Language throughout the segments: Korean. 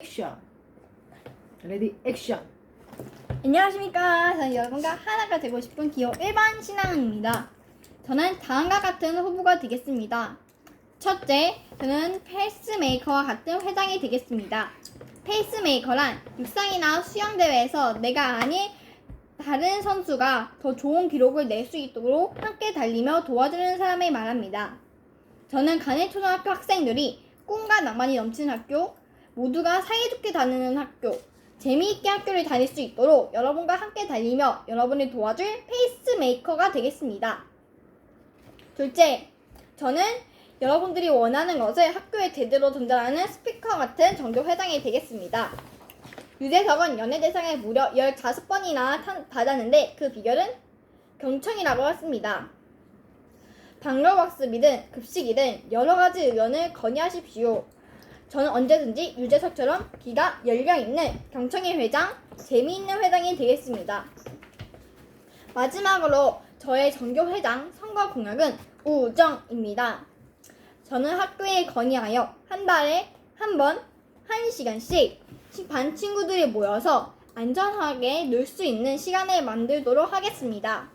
액션. 레디 액션. 안녕하십니까. 저는 여러분과 하나가 되고 싶은 기호 1반 신앙입니다. 저는 다음과 같은 후보가 되겠습니다. 첫째, 저는 페이스메이커와 같은 회장이 되겠습니다. 페이스메이커란 육상이나 수영대회에서 내가 아닌 다른 선수가 더 좋은 기록을 낼 수 있도록 함께 달리며 도와주는 사람을 말합니다. 저는 간해 초등학교 학생들이 꿈과 낭만이 넘치는 학교, 모두가 사이좋게 다니는 학교, 재미있게 학교를 다닐 수 있도록 여러분과 함께 달리며 여러분을 도와줄 페이스메이커가 되겠습니다. 둘째, 저는 여러분들이 원하는 것을 학교에 제대로 전달하는 스피커 같은 정교 회장이 되겠습니다. 유재석은 연예대상을 무려 15번이나 받았는데 그 비결은 경청이라고 했습니다. 방로박습이든 급식이든 여러 가지 의견을 건의하십시오. 저는 언제든지 유재석처럼 귀가 열려 있는 경청의 회장, 재미있는 회장이 되겠습니다. 마지막으로 저의 정교 회장 선거 공약은 우정입니다. 저는 학교에 건의하여 한 달에 한 번, 한 시간씩 반 친구들이 모여서 안전하게 놀 수 있는 시간을 만들도록 하겠습니다.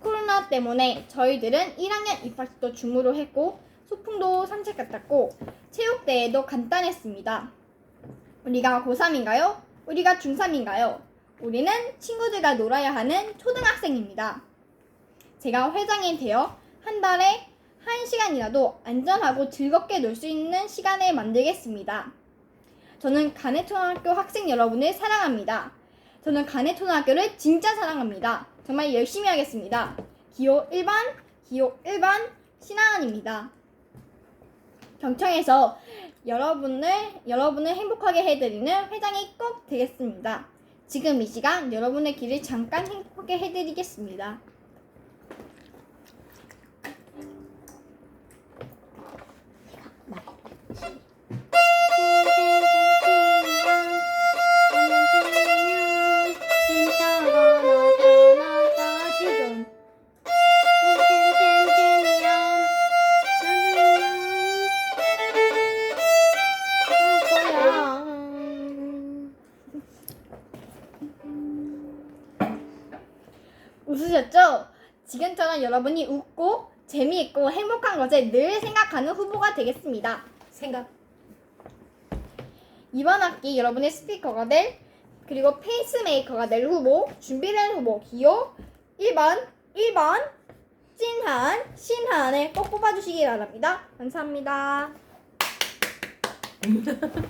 코로나 때문에 저희들은 1학년 입학식도 줌으로 했고 소풍도 산책 같았고 체육대회도 간단했습니다. 우리가 고3인가요? 우리가 중3인가요? 우리는 친구들과 놀아야 하는 초등학생입니다. 제가 회장이 되어 한 달에 한 시간이라도 안전하고 즐겁게 놀 수 있는 시간을 만들겠습니다. 저는 간해초등학교 학생 여러분을 사랑합니다. 저는 간해초등학교를 진짜 사랑합니다. 정말 열심히 하겠습니다. 기호 1반, 기호 1반 신하은입니다. 경청에서 여러분을 여러분을 행복하게 해드리는 회장이 꼭 되겠습니다. 지금 이 시간 여러분의 길을 잠깐 행복하게 해드리겠습니다. 웃으셨죠? 지금처럼 여러분이 웃고 재미있고 행복한 것을 늘 생각하는 후보가 되겠습니다. 생각. 이번 학기 여러분의 스피커가 될 그리고 페이스메이커가 될 후보 준비된 후보 기호 1번 1번 찐한 신한을 꼭 뽑아주시기 바랍니다. 감사합니다.